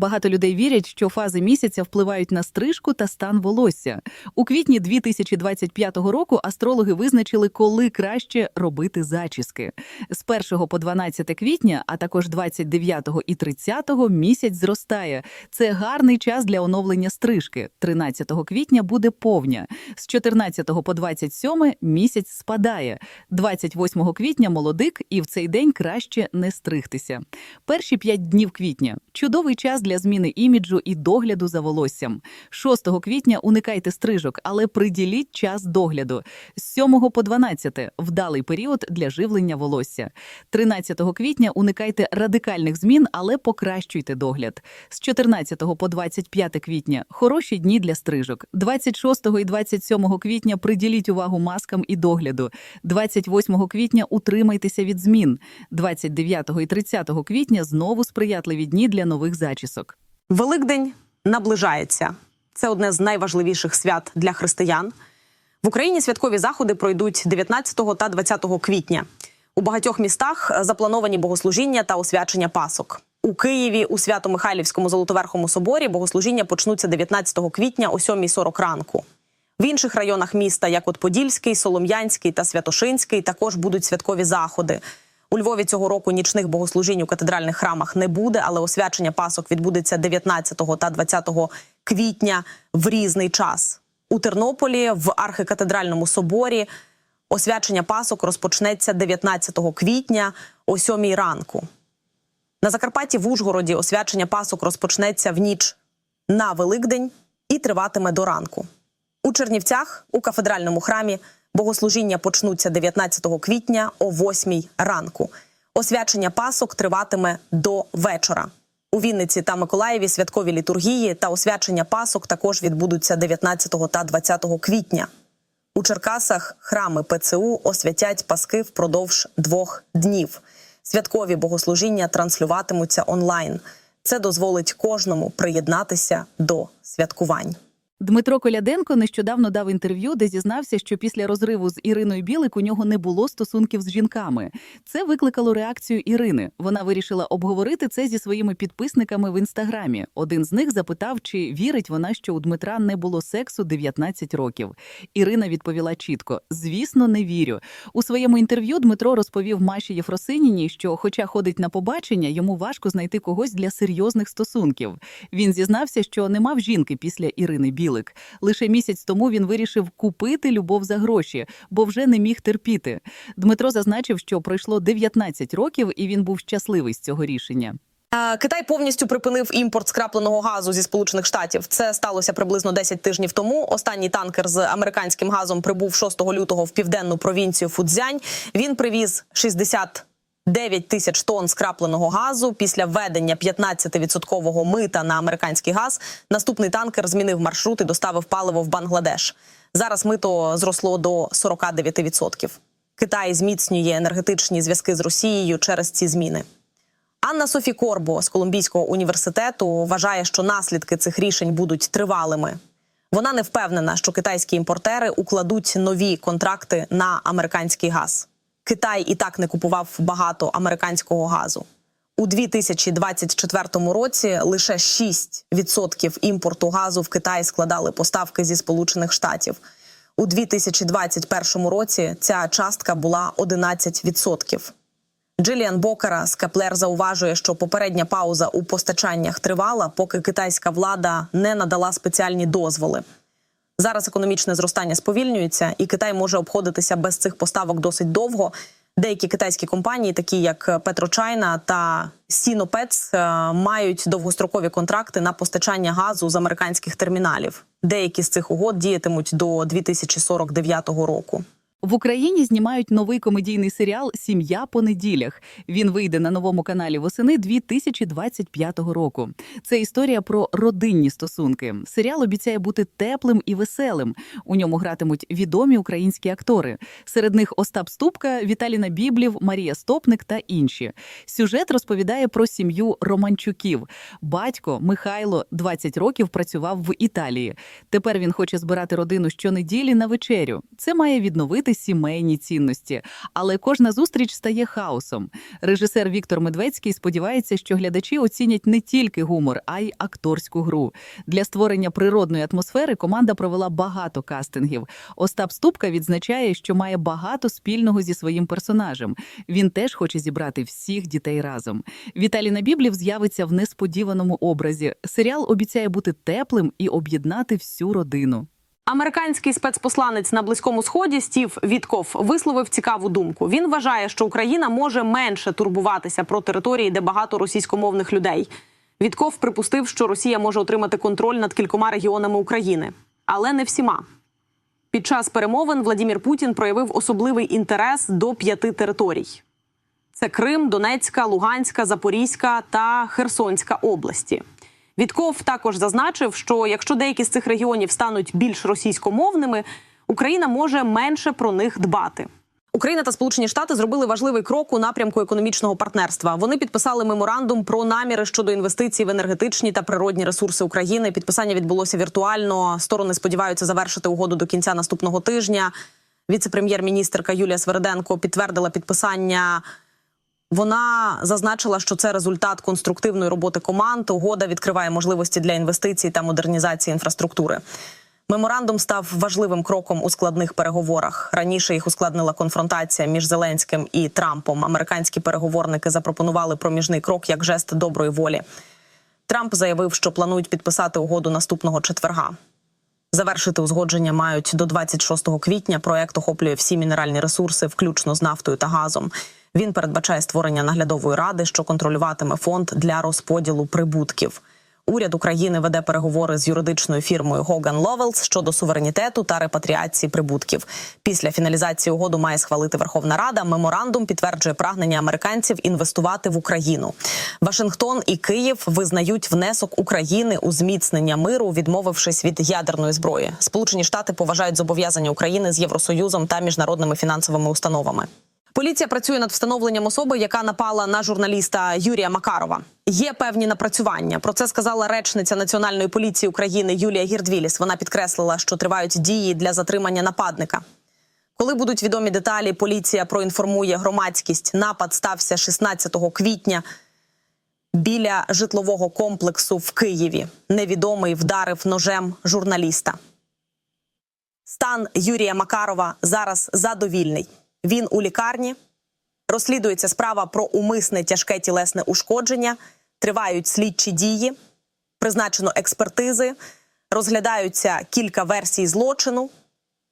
Багато людей вірять, що фази місяця впливають на стрижку та стан волосся. У квітні 2025 року астрологи визначили, коли краще робити зачіски. З 1 по 12 квітня, а також 29 і 30 місяць зростає. Це гарний час для оновлення стрижки. 13 квітня буде повня. З 14 по 27 місяць спадає. 28 квітня молодик, і в цей день краще не стригтися. Перші 5 днів квітня чудовий час для зміни іміджу і догляду за волоссям. 6 квітня уникайте стрижок, але приділіть час догляду. З 7 по 12 вдалий період для живлення волосся. 13 квітня уникайте радикальних змін, але покращуйте догляд. З 14 по 25 квітня хороші дні для стрижок. 26 і 27 квітня приділіть увагу маскам і догляду. 28 квітня утримайтеся від змін. 29 і 30 квітня знову сприятливі дні для нових зачісок. Великдень наближається. Це одне з найважливіших свят для християн. В Україні святкові заходи пройдуть 19 та 20 квітня. У багатьох містах заплановані богослужіння та освячення пасок. У Києві у Свято-Михайлівському Золотоверхому соборі богослужіння почнуться 19 квітня о 7.40 ранку. В інших районах міста, як от Подільський, Солом'янський та Святошинський, також будуть святкові заходи. У Львові цього року нічних богослужінь у катедральних храмах не буде, але освячення пасок відбудеться 19 та 20 квітня в різний час. У Тернополі в архикатедральному соборі освячення пасок розпочнеться 19 квітня о 7 ранку. На Закарпатті в Ужгороді освячення пасок розпочнеться в ніч на Великдень і триватиме до ранку. У Чернівцях у кафедральному храмі богослужіння почнуться 19 квітня о 8 ранку. Освячення пасок триватиме до вечора. У Вінниці та Миколаєві святкові літургії та освячення пасок також відбудуться 19 та 20 квітня. У Черкасах храми ПЦУ освятять паски впродовж двох днів. Святкові богослужіння транслюватимуться онлайн. Це дозволить кожному приєднатися до святкувань. Дмитро Коляденко нещодавно дав інтерв'ю, де зізнався, що після розриву з Іриною Білик у нього не було стосунків з жінками. Це викликало реакцію Ірини. Вона вирішила обговорити це зі своїми підписниками в інстаграмі. Один з них запитав, чи вірить вона, що у Дмитра не було сексу 19 років. Ірина відповіла чітко: звісно, не вірю. У своєму інтерв'ю Дмитро розповів Маші Єфросиніній, що, хоча ходить на побачення, йому важко знайти когось для серйозних стосунків. Він зізнався, що не мав жінки після Ірини Білик. Лише місяць тому він вирішив купити любов за гроші, бо вже не міг терпіти. Дмитро зазначив, що пройшло 19 років, і він був щасливий з цього рішення. Китай повністю припинив імпорт скрапленого газу зі Сполучених Штатів. Це сталося приблизно 10 тижнів тому. Останній танкер з американським газом прибув 6 лютого в південну провінцію Фудзянь. Він привіз 60 9 тисяч тонн скрапленого газу після введення 15-відсоткового мита на американський газ. Наступний танкер змінив маршрут і доставив паливо в Бангладеш. Зараз мито зросло до 49%. Китай зміцнює енергетичні зв'язки з Росією через ці зміни. Анна Софі Корбо з Колумбійського університету вважає, що наслідки цих рішень будуть тривалими. Вона не впевнена, що китайські імпортери укладуть нові контракти на американський газ. Китай і так не купував багато американського газу. У 2024 році лише 6% імпорту газу в Китай складали поставки зі Сполучених Штатів. У 2021 році ця частка була 11%. Джиліан Бокера з Кеплер зауважує, що попередня пауза у постачаннях тривала, поки китайська влада не надала спеціальні дозволи. Зараз економічне зростання сповільнюється, і Китай може обходитися без цих поставок досить довго. Деякі китайські компанії, такі як Петрочайна та Сінопец, мають довгострокові контракти на постачання газу з американських терміналів. Деякі з цих угод діятимуть до 2049 року. В Україні знімають новий комедійний серіал Сім'я по неділях. Він вийде на новому каналі восени 2025 року. Це історія про родинні стосунки. Серіал обіцяє бути теплим і веселим. У ньому гратимуть відомі українські актори. Серед них Остап Ступка, Віталіна Біблів, Марія Стопник та інші. Сюжет розповідає про сім'ю Романчуків. Батько Михайло 20 років працював в Італії. Тепер він хоче збирати родину щонеділі на вечерю. Це має відновити відстояти сімейні цінності. Але кожна зустріч стає хаосом. Режисер Віктор Медведський сподівається, що глядачі оцінять не тільки гумор, а й акторську гру. Для створення природної атмосфери команда провела багато кастингів. Остап Ступка відзначає, що має багато спільного зі своїм персонажем. Він теж хоче зібрати всіх дітей разом. Віталій Набіблів з'явиться в несподіваному образі. Серіал обіцяє бути теплим і об'єднати всю родину. Американський спецпосланець на близькому сході Стів Вітков висловив цікаву думку. Він вважає, що Україна може менше турбуватися про території, де багато російськомовних людей. Вітков припустив, що Росія може отримати контроль над кількома регіонами України, але не всіма. Під час перемовин Владімір Путін проявив особливий інтерес до п'яти територій: це Крим, Донецька, Луганська, Запорізька та Херсонська області. Вітков також зазначив, що якщо деякі з цих регіонів стануть більш російськомовними, Україна може менше про них дбати. Україна та Сполучені Штати зробили важливий крок у напрямку економічного партнерства. Вони підписали меморандум про наміри щодо інвестицій в енергетичні та природні ресурси України. Підписання відбулося віртуально. Сторони сподіваються завершити угоду до кінця наступного тижня. Віце-прем'єр-міністрка Юлія Свериденко підтвердила підписання вона зазначила, що це результат конструктивної роботи команд. Угода відкриває можливості для інвестицій та модернізації інфраструктури. Меморандум став важливим кроком у складних переговорах. Раніше їх ускладнила конфронтація між Зеленським і Трампом. Американські переговорники запропонували проміжний крок як жест доброї волі. Трамп заявив, що планують підписати угоду наступного четверга. Завершити узгодження мають до 26 квітня. Проект охоплює всі мінеральні ресурси, включно з нафтою та газом. Він передбачає створення наглядової ради, що контролюватиме фонд для розподілу прибутків. Уряд України веде переговори з юридичною фірмою Гоган Ловелс щодо суверенітету та репатріації прибутків. Після фіналізації угоду має схвалити Верховна Рада. Меморандум підтверджує прагнення американців інвестувати в Україну. Вашингтон і Київ визнають внесок України у зміцнення миру, відмовившись від ядерної зброї. Сполучені Штати поважають зобов'язання України з Євросоюзом та міжнародними фінансовими установами. Поліція працює над встановленням особи, яка напала на журналіста Юрія Макарова. Є певні напрацювання. Про це сказала речниця Національної поліції України Юлія Гірдвіліс. Вона підкреслила, що тривають дії для затримання нападника. Коли будуть відомі деталі, поліція проінформує громадськість. Напад стався 16 квітня біля житлового комплексу в Києві. Невідомий вдарив ножем журналіста. Стан Юрія Макарова зараз задовільний. Він у лікарні. Розслідується справа про умисне тяжке тілесне ушкодження. Тривають слідчі дії, призначено експертизи, розглядаються кілька версій злочину.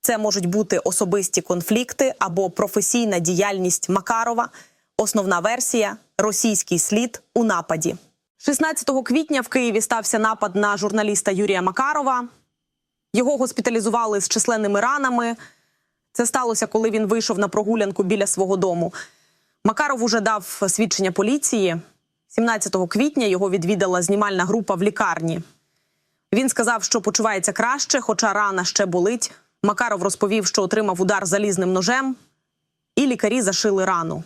Це можуть бути особисті конфлікти або професійна діяльність Макарова. Основна версія російський слід у нападі. 16 квітня в Києві стався напад на журналіста Юрія Макарова. Його госпіталізували з численними ранами. Це сталося, коли він вийшов на прогулянку біля свого дому. Макаров уже дав свідчення поліції. 17 квітня його відвідала знімальна група в лікарні. Він сказав, що почувається краще, хоча рана ще болить. Макаров розповів, що отримав удар залізним ножем, і лікарі зашили рану.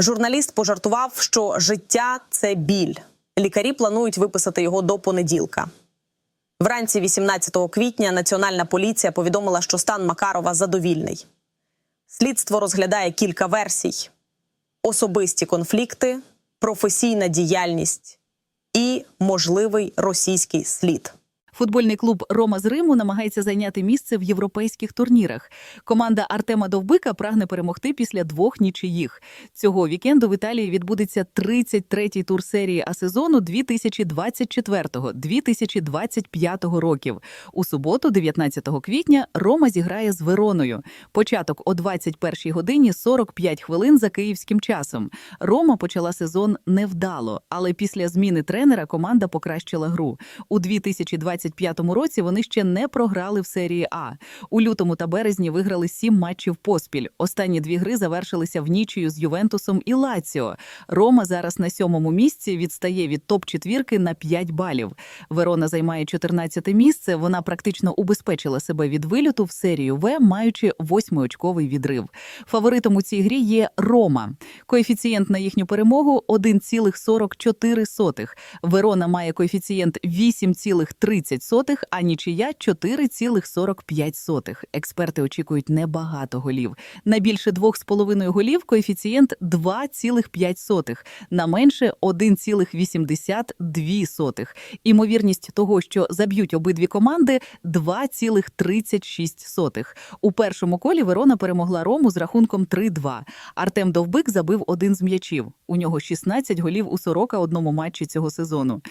Журналіст пожартував, що життя це біль. Лікарі планують виписати його до понеділка. Вранці 18 квітня Національна поліція повідомила, що стан Макарова задовільний. Слідство розглядає кілька версій: особисті конфлікти, професійна діяльність і можливий російський слід. Футбольний клуб Рома з Риму намагається зайняти місце в європейських турнірах. Команда Артема Довбика прагне перемогти після двох нічиїх. Цього вікенду в Італії відбудеться 33-й тур серії А сезону 2024-2025 років. У суботу, 19 квітня, Рома зіграє з Вероною. Початок о 21 годині 45 хвилин за київським часом. Рома почала сезон невдало, але після зміни тренера команда покращила гру. У 2025 році вони ще не програли в серії А. У лютому та березні виграли сім матчів поспіль. Останні дві гри завершилися в нічию з Ювентусом і Лаціо. Рома зараз на сьомому місці відстає від топ-четвірки на 5 балів. Верона займає 14 місце. Вона практично убезпечила себе від вильоту в серію В, маючи восьмиочковий відрив. Фаворитом у цій грі є Рома. Коефіцієнт на їхню перемогу 1,44. Верона має коефіцієнт 8,30 4,10, а нічия 4,45. Експерти очікують небагато голів. На більше 2,5 голів коефіцієнт 2,5, на менше 1,82. Імовірність того, що заб'ють обидві команди 2,36. У першому колі Верона перемогла Рому з рахунком 3-2. Артем Довбик забив один з м'ячів. У нього 16 голів у 41 матчі цього сезону.